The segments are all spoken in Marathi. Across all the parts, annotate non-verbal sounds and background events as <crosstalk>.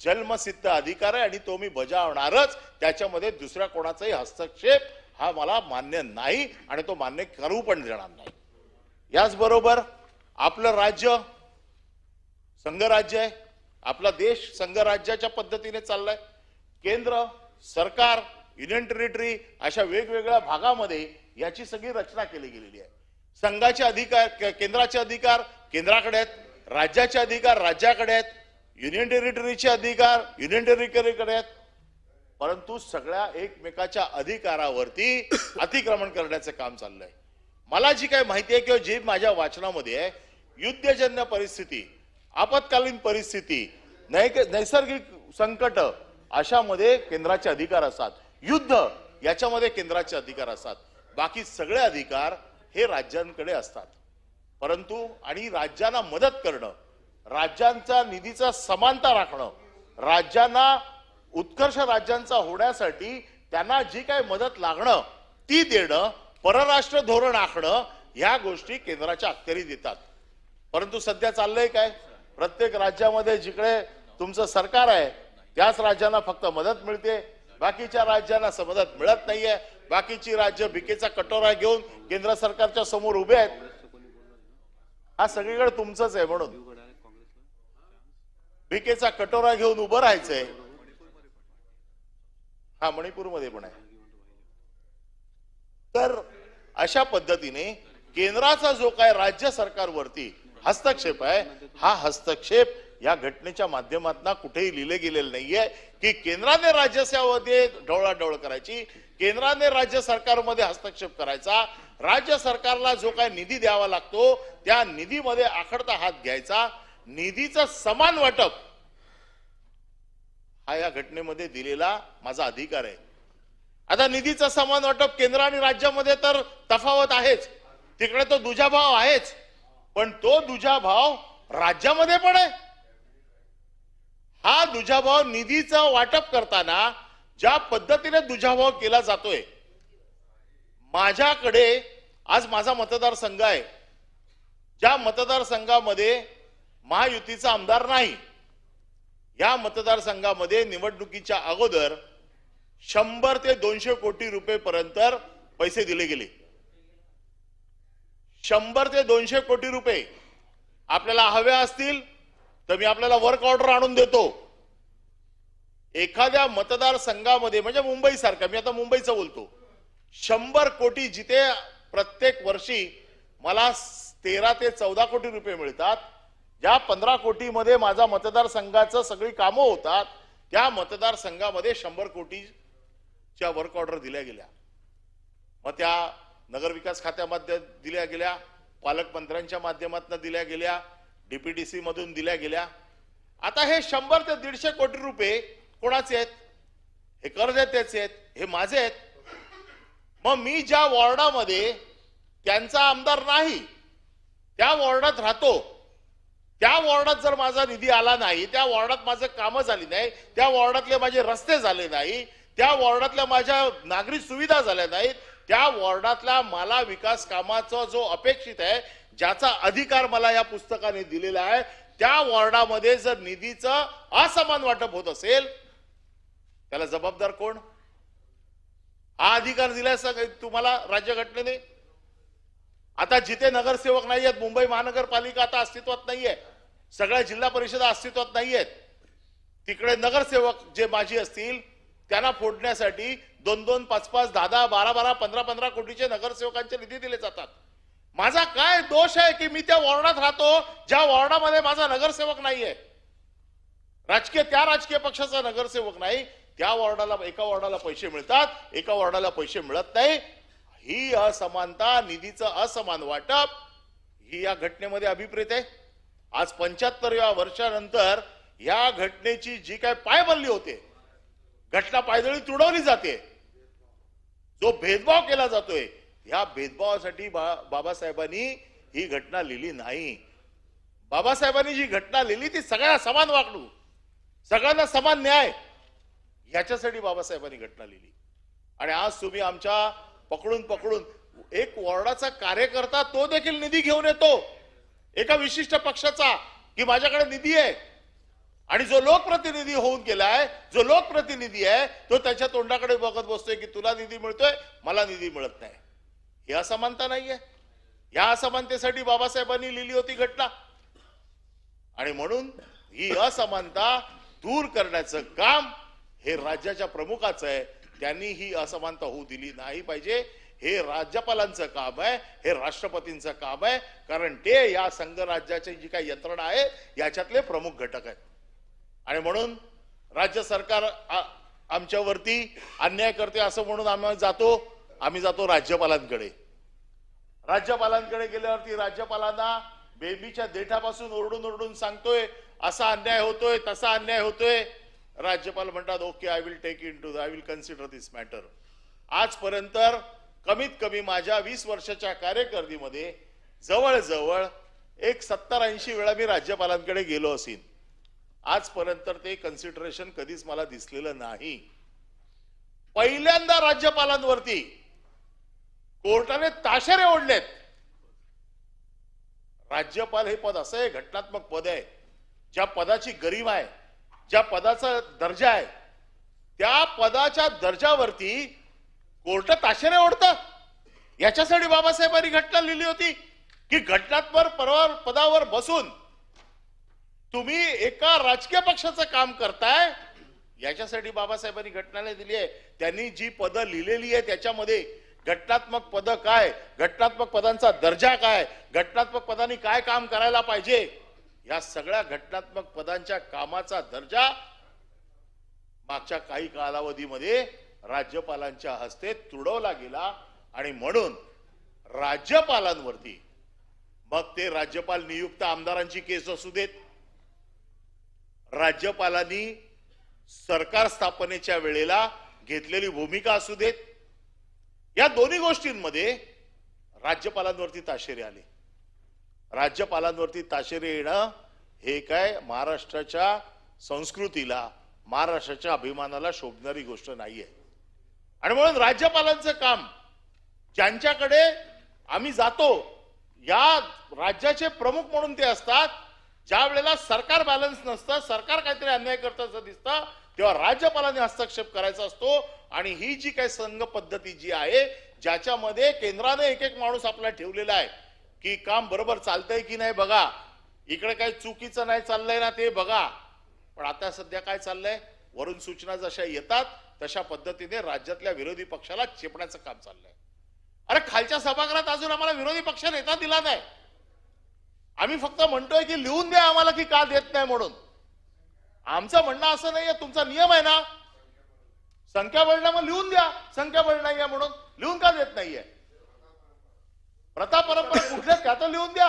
जन्मसिद्ध अधिकार आहे आणि तो मी बजावणारच. त्याच्यामध्ये दुसऱ्या कोणाचाही हस्तक्षेप हा मला मान्य नाही आणि तो मान्य करू पण देणार नाही. याचबरोबर आपलं राज्य संघराज्य आहे. आपला देश संघराज्याच्या पद्धतीने चाललाय. केंद्र सरकार युनियन टेरिटरी अशा वेगवेगळ्या भागामध्ये याची सगळी रचना केली गेलेली आहे. संघाचे अधिकार केंद्राचे अधिकार केंद्राकडे आहेत राज्याचे अधिकार राज्याकडे आहेत. युनियन टेरिटरीचे अधिकार युनियन टेरिटरीकडे आहेत. परंतु सगळ्या एकमेकाच्या अधिकारावरती <coughs> अतिक्रमण करण्याचं काम चाललंय. मला जी काही माहिती आहे किंवा जी माझ्या वाचनामध्ये आहे युद्धजन्य परिस्थिती आपत्कालीन परिस्थिती नैसर्गिक संकट अशामध्ये केंद्राचे अधिकार असतात. युद्ध याच्यामध्ये केंद्राचे अधिकार असतात. बाकी सगळे अधिकार हे राज्यांकडे असतात. परंतु आणि राज्यांना मदत करणं राज्यांचा निधीचा समानता राखणं राज्यांना उत्कर्ष राज्यांचा होण्यासाठी त्यांना जी काही मदत लागणं ती देणं परराष्ट्र धोरण आखणं ह्या गोष्टी केंद्राच्या अखत्यारीत येतात. परंतु सध्या चाललंय काय? प्रत्येक राज्यामध्ये जिकडे तुमचं सरकार आहे त्याच राज्यांना फक्त मदत मिळते. बाकीच्या राज्यांना मदत मिळत नाहीये. बाकीची राज्य भिकेचा कटोरा घेऊन केंद्र सरकारच्या समोर उभे आहेत. हा सगळीकडे तुमचंच आहे म्हणून. भिकेचा कटोरा घेऊन उभं राहायचंय. हा मणिपूरमध्ये पण आहे. तर अशा पद्धतीने केंद्राचा जो काय राज्य सरकारवरती हस्तक्षेप आहे हा हस्तक्षेप या घटनेच्या माध्यमातून कुठेही लिहिले गेलेलं नाहीये की केंद्राने राज्यामध्ये ढवळाढवळ करायची केंद्राने राज्य सरकारमध्ये हस्तक्षेप करायचा राज्य सरकारला जो काय निधी द्यावा लागतो त्या निधीमध्ये आखडता हात घ्यायचा निधीचं समान वाटप. हा या घटनेमध्ये दिलेला माझा अधिकार आहे. आता निधीचं समान वाटप केंद्र आणि राज्यामध्ये तर तफावत आहेच. तिकडे तो दुजाभाव आहेच. पण तो दुजाभाव राज्यामध्ये पण आहे. हा दुजाभाव निधीचं वाटप करताना ज्या पद्धतीने दुजाभाव केला जातोय माझ्याकडे आज माझा मतदारसंघ आहे. ज्या मतदारसंघामध्ये महायुतीचा आमदार नाही. या मतदारसंघामध्ये निवडणुकीच्या अगोदर शंभर ते दोनशे कोटी रुपये पर्यंत पैसे दिले गेले. शंभर ते दोनशे कोटी रुपये आपल्याला हवे असतील तर मी आपल्याला वर्क ऑर्डर आणून देतो. एखाद्या मतदारसंघामध्ये म्हणजे मुंबईसारखा मी आता मुंबईचं बोलतो. शंभर कोटी जिथे प्रत्येक वर्षी मला तेरा ते चौदा कोटी रुपये मिळतात ज्या पंधरा कोटीमध्ये माझा मतदारसंघाचं सगळी कामं होतात त्या मतदारसंघामध्ये शंभर कोटीच्या वर्क ऑर्डर दिल्या गेल्या. मग त्या नगरविकास खात्यामध्ये दिल्या गेल्या पालकमंत्र्यांच्या माध्यमातून दिल्या गेल्या डीपीडीसी मधून दिल्या गेल्या. आता हे शंभर ते दीडशे कोटी रुपये कोणाचे आहेत? हे कर्जदात्याचे आहेत हे माझे आहेत. मग मी ज्या वॉर्डामध्ये त्यांचा आमदार नाही त्या वॉर्डात राहतो. त्या वॉर्डात जर माझा निधी आला नाही त्या वॉर्डात माझं कामं झाली नाही त्या वॉर्डातले माझे रस्ते झाले नाही त्या वॉर्डातल्या माझ्या नागरिक सुविधा झाल्या नाहीत त्या वॉर्डातला मला विकास कामाचा जो अपेक्षित आहे ज्याचा अधिकार मला या पुस्तकाने दिलेला आहे त्या वॉर्डामध्ये जर निधीचं असमान वाटप होत असेल त्याला जबाबदार कोण? हा अधिकार दिलाय तुम्हाला राज्यघटनेने? आता जिथे नगरसेवक नाही आहेत मुंबई महानगरपालिका आता अस्तित्वात नाहीये. सगळ्या जिल्हा परिषदा अस्तित्वात नाहीयेत. तिकडे नगरसेवक जे माझी असतील त्यांना फोडण्यासाठी दोन दोन पाच पाच दहा दहा बारा बारा पंधरा पंधरा कोटीचे नगरसेवकांचे निधी दिले जातात. माझा काय दोष आहे की मी त्या वॉर्डात राहतो ज्या वॉर्डामध्ये माझा नगरसेवक नाहीये? राजकीय त्या राजकीय पक्षाचा नगरसेवक नाही. त्या वॉर्डाला एका वॉर्डाला पैसे मिळतात एका वॉर्डाला पैसे मिळत नाही. ही असमानता निधीचं असमान वाटप ही या घटनेमध्ये अभिप्रेत आहे. आज पंच्याहत्तरव्या वर्षानंतर या घटनेची जी काय पायबल्ली होते घटना पायदळी तुडवली जाते. जो भेदभाव केला जातोय ह्या भेदभावासाठी बा- बाबासाहेबांनी ही घटना लिहिली नाही. बाबासाहेबांनी जी घटना लिहिली ती सगळ्यांना समान वागणूक सगळ्यांना समान न्याय याच्यासाठी बाबासाहेबांनी घटना लिहिली. आणि आज तुम्ही आमच्या पकडून पकडून. एक वॉर्डाचा कार्यकर्ता तो देखील निधी घेऊन येतो. एका विशिष्ट पक्षाचा की माझ्याकडे निधी आहे. आणि जो लोकप्रतिनिधी होऊन गेलाय जो लोकप्रतिनिधी आहे तो त्याच्या तोंडाकडे बघत बसतोय की तुला निधी मिळतोय मला निधी मिळत नाही. ही असमानता नाहीये. या असमानतेसाठी बाबासाहेबांनी लिहिली होती घटना. आणि म्हणून ही असमानता दूर करण्याचं काम हे राज्याच्या प्रमुखाचं आहे. त्यांनी ही असमानता होऊ दिली नाही पाहिजे. हे राज्यपालांचं काम आहे हे राष्ट्रपतींचं काम आहे कारण ते या संघराज्याची जी काही यंत्रणा आहे याच्यातले प्रमुख घटक आहेत. आणि म्हणून राज्य सरकार आमच्यावरती अन्याय करते असं म्हणून आम्ही जातो आम्ही जातो राज्यपालांकडे. राज्यपालांकडे गेल्यावरती राज्यपालांना बेबीच्या देठापासून ओरडून ओरडून सांगतोय असा अन्याय होतोय तसा अन्याय होतोय. राज्यपाल म्हणतात okay I will take into I will consider this matter आजपर्यंत कमीत कमी माझ्या वीस वर्षाच्या कार्यकर्दीमध्ये जवळजवळ एक सत्तर ऐंशी वेळा मी राज्यपालांकडे गेलो असेन. आजपर्यंत ते कन्सिडरेशन कधीच मला दिसलेलं नाही. पहिल्यांदा राज्यपालांवरती कोर्टाने ताशेरे ओढलेत. राज्यपाल हे पद असं आहे घटनात्मक पद आहे. ज्या पदाची गरिमा आहे ज्या पदाचा दर्जा आहे त्या पदाच्या दर्जावरती कोर्ट ताशेने ओढतं. याच्यासाठी बाबासाहेबांनी घटना लिहिली होती की घटनात्मक परवा पदावर बसून तुम्ही एका राजकीय पक्षाचं काम करताय याच्यासाठी बाबासाहेबांनी घटनाने दिली आहे. त्यांनी जी पदं लिहिलेली आहे त्याच्यामध्ये घटनात्मक पद काय घटनात्मक पदांचा दर्जा काय घटनात्मक पदांनी काय काम करायला पाहिजे या सगळ्या घटनात्मक पदांच्या कामाचा दर्जा मागच्या काही कालावधीमध्ये राज्यपालांच्या हस्ते तुडवला गेला आणि म्हणून राज्यपालांवरती मग ते राज्यपाल नियुक्त आमदारांची केस असू देत. राज्यपालांनी सरकार स्थापनेच्या वेळेला घेतलेली भूमिका असू देत. या दोन्ही गोष्टींमध्ये राज्यपालांवरती ताशेरे आले. राज्यपालांवरती ताशेरे येणं हे काय महाराष्ट्राच्या संस्कृतीला महाराष्ट्राच्या अभिमानाला शोभणारी गोष्ट नाही आहे आणि म्हणून राज्यपालांचं काम ज्यांच्याकडे आम्ही जातो या राज्याचे प्रमुख म्हणून ते असतात ज्या वेळेला सरकार बॅलन्स नसतं सरकार काहीतरी अन्याय करताचं असं दिसतं तेव्हा राज्यपालांनी हस्तक्षेप करायचा असतो आणि ही जी काही संघ पद्धती जी आहे ज्याच्यामध्ये केंद्राने एक एक माणूस आपला ठेवलेला आहे की काम बरोबर चालतंय की नाही बघा. इकडे काही चुकीचं नाही चाललंय ना ते बघा. पण आता सध्या काय चाललंय? वरून सूचना जशा येतात तशा पद्धतीने राज्यातल्या विरोधी पक्षाला चेपण्याचं काम चाललंय. अरे खालच्या सभागृहात अजून आम्हाला विरोधी पक्ष नेता दिला नाही. आम्ही फक्त म्हणतोय की लिहून द्या आम्हाला की का देत नाही म्हणून. आमचं म्हणणं असं नाहीये तुमचा नियम आहे ना. संख्याबळ मग लिहून द्या. संख्याबळ नाहीये म्हणून. लिहून का देत नाहीये? प्रथा परंपरा कुठल्या? त्या तर लिहून द्या.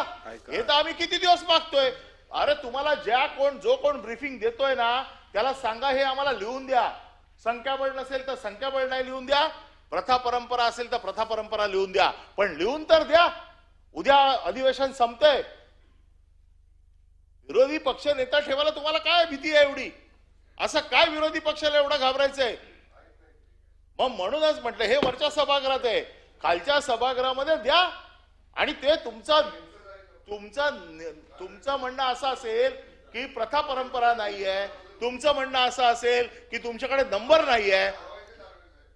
हे तर आम्ही किती दिवस मागतोय? अरे तुम्हाला ज्या कोण जो कोण ब्रीफिंग देतोय ना त्याला सांगा हे आम्हाला लिहून द्या. संख्याबळ नसेल तर संख्याबळ नाही लिहून द्या. प्रथा परंपरा असेल तर प्रथा परंपरा लिहून द्या. पण लिहून तर द्या. उद्या अधिवेशन संपतंय. विरोधी पक्ष नेता ठेवायला तुम्हाला काय भीती आहे एवढी? असं काय विरोधी पक्षाला एवढं घाबरायचंय? मग म्हणूनच म्हटलं हे वरच्या सभागृहात आहे. खालच्या सभागृहामध्ये द्या. आणि ते तुमचा तुमचा तुमचं म्हणणं असं असेल की प्रथा परंपरा नाहीये. तुमचं म्हणणं असं असेल की तुमच्याकडे नंबर नाहीये.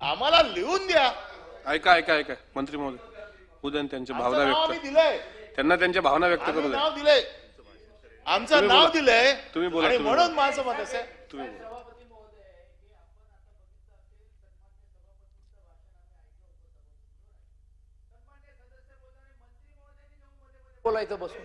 आम्हाला लिहून द्या. ऐका ऐका ऐका. मंत्री महोदय उद्या त्यांच्या भावना आम्ही व्यक्त दिलंय. त्यांना त्यांच्या भावना व्यक्त आम्ही करू द्या नाव दिलंय. आमचं नाव. दिलंय. तुम्ही बोला, आणि तुम्ही म्हणून. माझं मत असं आहे. तुम्ही बोला. बोलायचं बसून.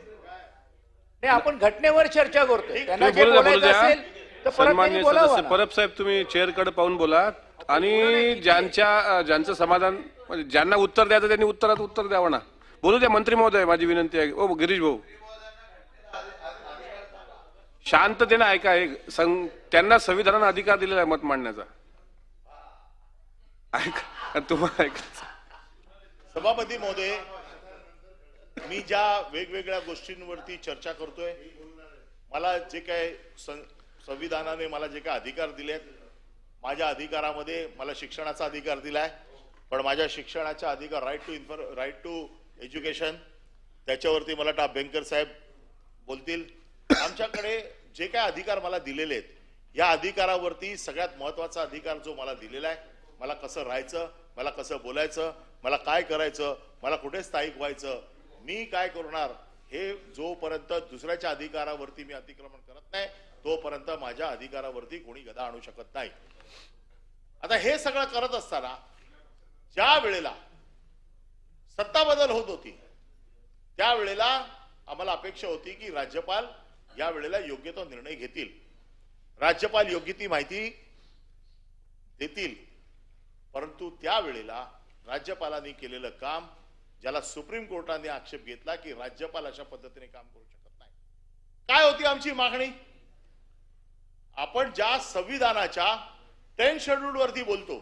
नाही आपण घटनेवर चर्चा करतोय. त्यांना जे बोलू द्या बोलू बोलायचं असेल तर परत सन्मान्य त्यांनी बोलावं सदस्य ना. परब साहेब तुम्ही चेअरकडे पाहून बोला. आणि ज्यांच्या ज्यांचं समाधान म्हणजे ज्यांना उत्तर द्यायचं त्यांनी उत्तरात उत्तर द्यावं ना. बोलू द्या मंत्री महोदय माझी विनंती आहे. ओ गिरीश भाऊ. शांततेने ऐका एक सं- त्यांना संविधानाने अधिकार दिलेला आहे मत मांडण्याचा. ऐका तुम्हाला ऐका सभापती महोदय मी ज्या वेगवेगळ्या गोष्टींवरती चर्चा करतोय मला जे काय सं- संविधानाने मला जे काय अधिकार दिलेत माझ्या अधिकारामध्ये मला शिक्षणाचा अधिकार दिलाय पण माझ्या शिक्षणाचा अधिकार राईट टू इन्फॉर राईट टू एज्युकेशन त्याच्यावरती मला टा बँकर साहेब बोलतील. आमच्याकडे जे काय अधिकार मला दिलेले आहेत या अधिकारावरती सगळ्यात महत्त्वाचा अधिकार जो मला दिलेला आहे मला कसं राहायचं मला कसं बोलायचं मला काय करायचं मला कुठे स्थायिक व्हायचं मी काय करणार हे जोपर्यंत दुसऱ्याच्या अधिकारावरती मी अतिक्रमण करत नाही तोपर्यंत माझ्या अधिकारावरती कोणी गदा आणू शकत नाही. आता हे सगळं करत असताना ज्या वेळेला सत्ता बदल होत होती त्यावेळेला आम्हाला अपेक्षा होती की राज्यपाल या वेळेला योग्य तो निर्णय घेतील. राज्यपाल योग्य ती माहिती देतील. परंतु त्यावेळेला राज्यपालांनी केलेलं काम ज्याला सुप्रीम कोर्टाने आक्षेप घेतला की राज्यपाल अशा पद्धतीने काम करू शकत नाही. काय होती आमची मागणी? आपण ज्या संविधानाच्या टेन शेड्यूल वरती बोलतो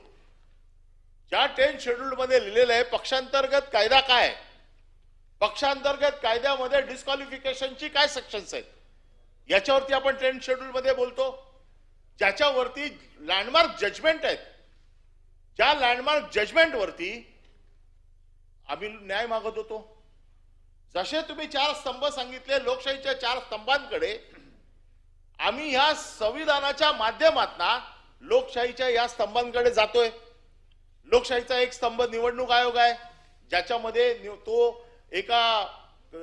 ज्या टेन शेड्यूल मध्ये लिहिलेलं आहे पक्षांतर्गत कायदा काय? पक्षांतर्गत कायद्यामध्ये डिस्क्वालिफिकेशनची काय सेक्शन्स आहेत? याच्यावरती आपण टेन शेड्यूल मध्ये बोलतो. ज्याच्यावरती लँडमार्क जजमेंट आहेत. ज्या लँडमार्क जजमेंट वरती आम्ही न्याय मागत होतो. जसे तुम्ही चार स्तंभ सांगितले लोकशाहीच्या चार स्तंभांकडे आम्ही ह्या संविधानाच्या माध्यमातना लोकशाहीच्या या स्तंभांकडे जातोय. लोकशाहीचा एक स्तंभ निवडणूक आयोग आहे ज्याच्यामध्ये तो एका